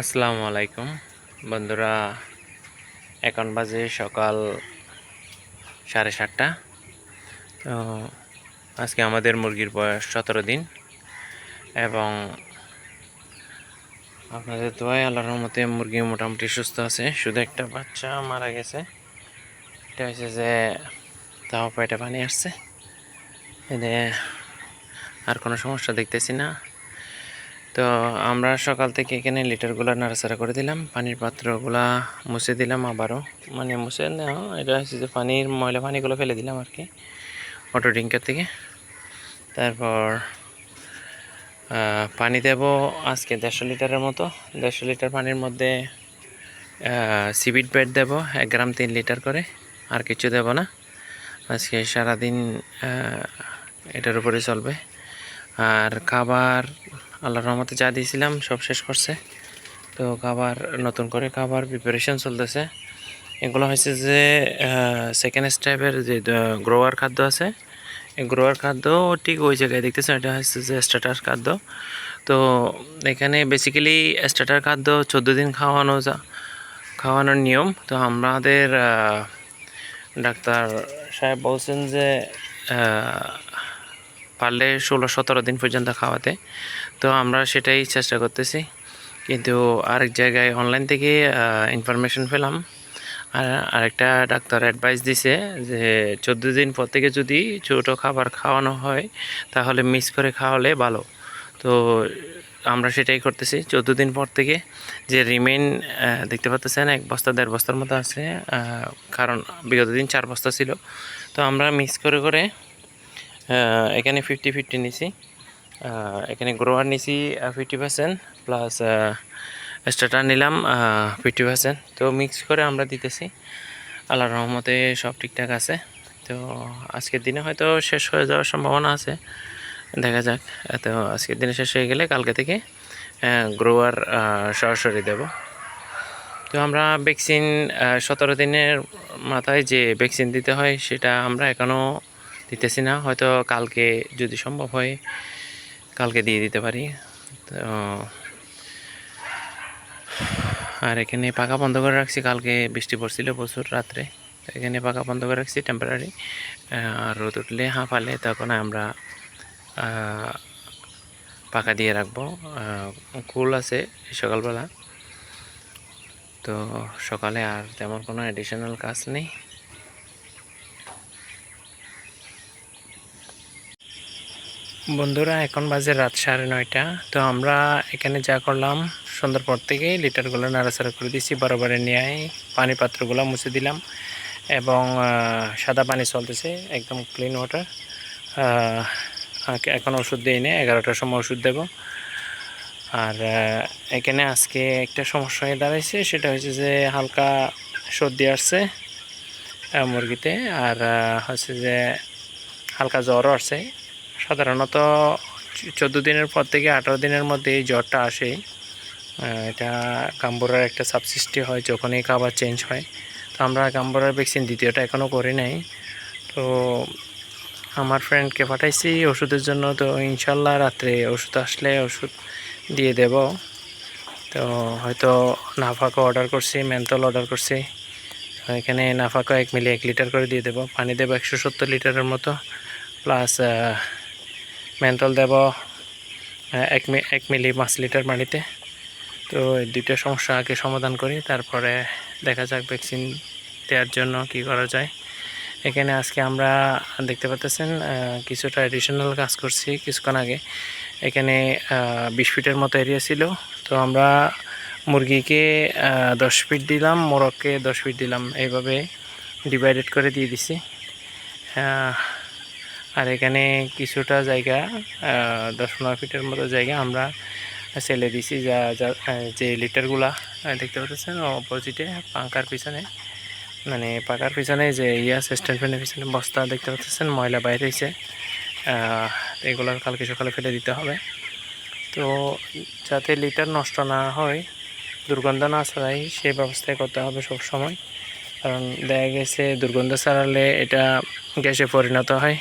আসসালামু আলাইকুম। বন্ধুরা, এখন বাজে সকাল সাড়ে সাতটা। তো আজকে আমাদের মুরগির বয়স সতেরো দিন এবং আপনাদের দোয়াই আল্লাহর মতে মুরগি মোটামুটি সুস্থ আছে। শুধু একটা বাচ্চা মারা গেছে। এটা হয়েছে যে তাও পেটে পানি আসছে। এতে আর কোনো সমস্যা দেখতেছি না। তো আমরা সকাল থেকে এখানে লিটারগুলো নাড়াচাড়া করে দিলাম, পানির পাত্রগুলা মুছে দিলাম আবারও। মানে মুছে না, এটা হচ্ছে যে পানির, ময়লা পানিগুলো ফেলে দিলাম আর কি অটো ড্রিঙ্কার থেকে। তারপর পানি দেব আজকে দেড়শো লিটারের মতো। দেড়শো লিটার পানির মধ্যে সিবিট বেড দেব, এক গ্রাম তিন লিটার করে, আর কিছু দেব না। আজকে সারাদিন এটার উপরে চলবে। আর খাবার আল্লাহর রহমতে যা দিয়েছিলাম, সব শেষ করছে। তো খাবার, নতুন করে খাবার প্রিপারেশন চলতেছে। এগুলো হয়েছে যে সেকেন্ড স্টেপের যে গ্রোয়ার খাদ্য আছে গ্রোয়ার খাদ্য ঠিক ওই জায়গায় দেখতেছেন, এটা হচ্ছে যে স্টার্টার খাদ্য। তো এখানে বেসিক্যালি স্টার্টার খাদ্য চোদ্দ দিন খাওয়ানো খাওয়ানোর নিয়ম। তো আমাদের ডাক্তার সাহেব বলছেন যে পারলে ষোলো, সতেরো দিন পর্যন্ত খাওয়াতে। তো আমরা সেটাই চেষ্টা করতেছি। কিন্তু আরেক জায়গায় অনলাইন থেকে ইনফরমেশন পেলাম। আর আরেকটা ডাক্তার অ্যাডভাইস দিছে যে, চোদ্দ দিন পর থেকে যদি ছোটো খাবার খাওয়ানো হয়, তাহলে মিক্স করে খাওয়ালে ভালো। তো আমরা সেটাই করতেছি। চোদ্দ দিন পর থেকে যে রিমেন দেখতে পাচ্ছেন, এক বস্তা, দেড় বস্তার মতো আছে। কারণ বিগত দিন চার বস্তা ছিল। তো আমরা মিক্স করে করে এখানে ফিফটি ফিফটি নিছি। এখানে গ্রোয়ার নিছি ফিফটি পার্সেন্ট প্লাস স্টার্টার নিলাম ফিফটি পার্সেন্ট তো মিক্স করে আমরা দিতেছি। আল্লাহর রহমতে সব ঠিকঠাক আছে। তো আজকের দিনে হয়তো শেষ হয়ে যাওয়ার সম্ভাবনা আছে। দেখা যাক। তো আজকের দিনে শেষ হয়ে গেলে কালকে থেকে গ্রোয়ার সরাসরি দেব। তো আমরা ভ্যাকসিন সতেরো দিনের মাথায় যে ভ্যাকসিন দিতে হয় সেটা আমরা এখনও দিতেছি না। হয়তো কালকে যদি সম্ভব হয়, কালকে দিয়ে দিতে পারি। তো আর এখানে পাকা বন্ধ করে রাখছি। কালকে বৃষ্টি পড়ছিল প্রচুর রাত্রে। এখানে পাকা বন্ধ করে রাখছি টেম্পারারি আর রোদ উঠলে হাঁপালে তখন আমরা পাকা দিয়ে রাখব। কুল আছে সকালবেলা। তো সকালে আর তেমন কোনো অ্যাডিশনাল কাজ নেই। বন্ধুরা, এখন বাজে রাত সাড়ে নয়টা। তো আমরা এখানে যা করলাম, সন্ধ্যার পর থেকে লিটারগুলো নাড়াচাড়া করে দিয়েছি বরাবরে নিয়ে পানি পাত্রগুলো মুছে দিলাম এবং সাদা পানি চলতেছে, একদম ক্লিন ওয়াটার এখন ওষুধ দিই না, এগারোটার সময় ওষুধ দেব। আর এখানে আজকে একটা সমস্যা হয়ে দাঁড়াইছে, সেটা হচ্ছে যে হালকা সর্দি আসছে মুরগিতে। আর হচ্ছে যে হালকা জ্বরও আসছে। সাধারণত চোদ্দ দিনের পর থেকে আঠারো দিনের মধ্যে এই জ্বরটা আসে। এটা কাম্বুরার একটা সাবসিস্টি হয় যখনই খাবার চেঞ্জ হয়। তো আমরা কাম্বুরার ভ্যাকসিন দ্বিতীয়টা এখনও করি নাই। তো আমার ফ্রেন্ডকে পাঠাইছি ওষুধের জন্য। তো ইনশাল্লাহ রাত্রে ওষুধ আসলে ওষুধ দিয়ে দেব। তো হয়তো নাফাকো অর্ডার করছি মেন্থল অর্ডার করছি। এখানে নাফাকো এক মিলি এক লিটার করে দিয়ে দেবো। পানি দেবো একশো সত্তর লিটারের মতো। প্লাস মেন্থল দেব এক মি, এক মিলি পাঁচ লিটার পানিতে তো এই দুইটা সমস্যা আগে সমাধান করি, তারপরে দেখা যাক ভ্যাকসিন দেওয়ার জন্য কি করা যায়। এখানে আজকে আমরা দেখতে পাচ্ছেন কিছুটা এডিশনাল কাজ করছি কিছুক্ষণ আগে। এখানে বিশ ফিটের মতো এরিয়া ছিল। তো আমরা মুরগিকে দশ ফিট দিলাম, মোরগকে দশ ফিট দিলাম। এইভাবে ডিভাইডেড করে দিয়ে দিছি। আর এখানে কিছুটা জায়গা দশ পনেরো ফিটের মতো জায়গা আমরা সেলে দিছি যা যা যে লিটারগুলা দেখতে পাচ্ছেন, অপোজিটে পাঙ্কার পিছনে মানে পাকার পিছনে যে ইয়া স্ট্যান্ড ফ্যানের পিছনে বস্তা দেখতে পাচ্ছেন, ময়লা বাইরে হয়েছে। এগুলো কালকে সকালে ফেলে দিতে হবে। তো যাতে লিটার নষ্ট না হয়, দুর্গন্ধ না ছড়াই সেই ব্যবস্থাই করতে হবে সব সময়। কারণ দেখা গেছে, দুর্গন্ধ ছড়ালে এটা গ্যাসে পরিণত হয়।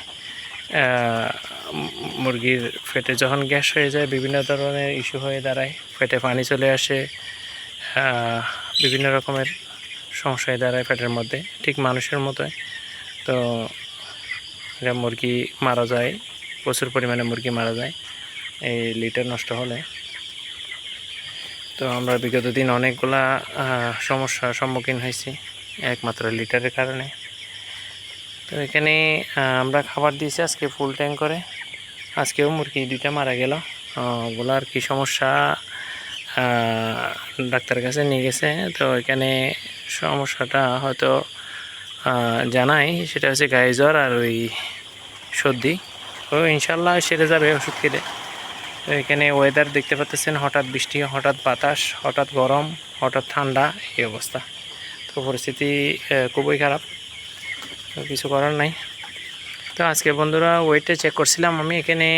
মুরগির পেটে যখন গ্যাস হয়ে যায়, বিভিন্ন ধরনের ইস্যু হয়ে দাঁড়ায় পেটে পানি চলে আসে বিভিন্ন রকমের সমস্যায় দাঁড়ায় পেটের মধ্যে, ঠিক মানুষের মতোই। তো মুরগি মারা যায়, প্রচুর পরিমাণে মুরগি মারা যায়, এই লিটার নষ্ট হলে। তো আমরা বিগত দিন অনেকগুলা সমস্যার সম্মুখীন হয়েছি, একমাত্র লিটারের কারণে। তো এখানে আমরা খাবার দিয়েছি আজকে ফুল ট্যাঙ্ক করে। আজকেও মুরগি দুইটা মারা গেল। আহ, ওগুলার কি সমস্যা ডাক্তারের কাছে নিয়ে গেছে। তো এখানে সমস্যাটা হয়তো জানাই সেটা হচ্ছে গায়ে জ্বর আর ওই সর্দি। ও ইনশাল্লাহ সেরে যাবে ওষুধ খেলে। তো এখানে ওয়েদার দেখতে পাচ্ছেন হঠাৎ বৃষ্টি হঠাৎ বাতাস হঠাৎ গরম হঠাৎ ঠান্ডা এই অবস্থা। তো পরিস্থিতি খুবই খারাপ। তো কিছু করার নাই। তো আজকে বন্ধুরা ওয়েটে চেক করছিলাম আমি, এখানে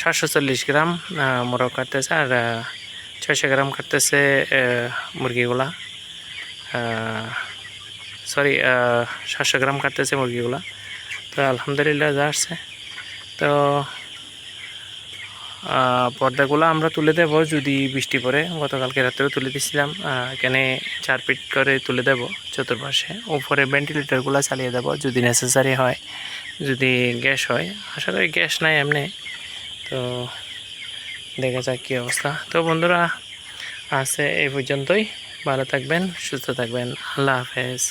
সাতশো চল্লিশ গ্রাম মোরগ কাটতেছে আর ছয়শো গ্রাম কাটতেছে মুরগিগুলা। সরি সাতশো গ্রাম কাটতেছে মুরগিগুলা। তো আলহামদুলিল্লাহ যা আসছে। তো পর্দাগুলো আমরা তুলে দেব যদি বৃষ্টি পড়ে। গতকালকে রাত্রেও তুলে দিয়েছিলাম। এখানে চার ফিট করে তুলে দেব চতুর্পাশে। উপরে ভেন্টিলেটারগুলো চালিয়ে দেব যদি নেসেসারি হয়, যদি গ্যাস হয়। আশা করি গ্যাস নাই এমনি। তো দেখা যাক কী অবস্থা। তো বন্ধুরা, আছে এই পর্যন্তই। ভালো থাকবেন, সুস্থ থাকবেন। আল্লাহ হাফেজ।